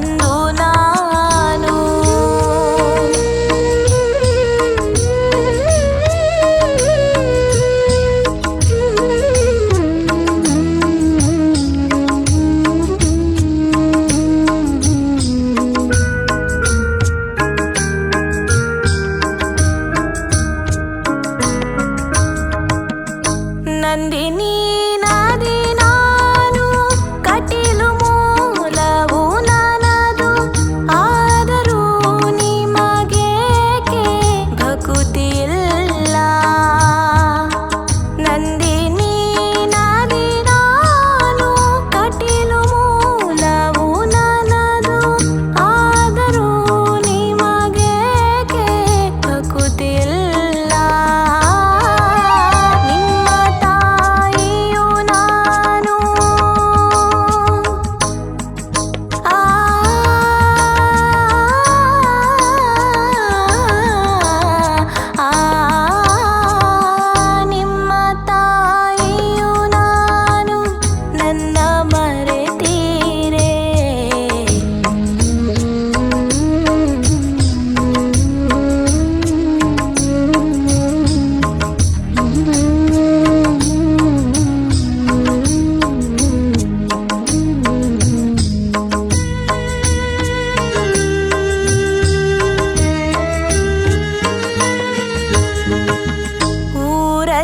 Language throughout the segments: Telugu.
నన్ను నాను. నందిని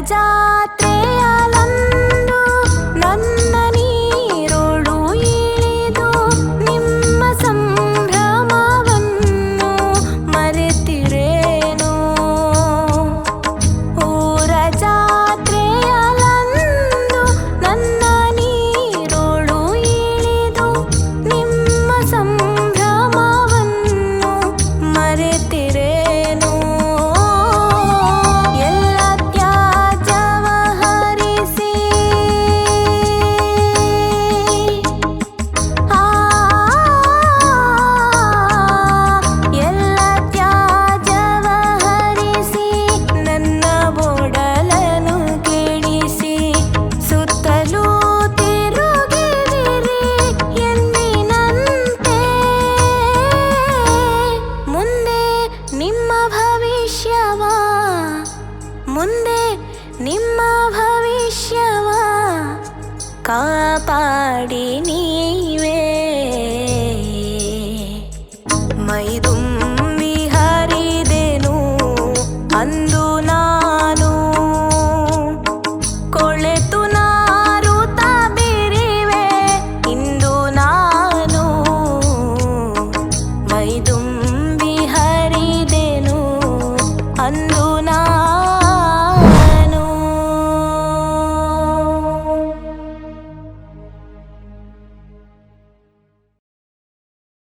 जात ಮುಂದೆ ನಿಮ್ಮ ಭವಿಷ್ಯವ ಕಾಪಾಡಿ ನೀವೇ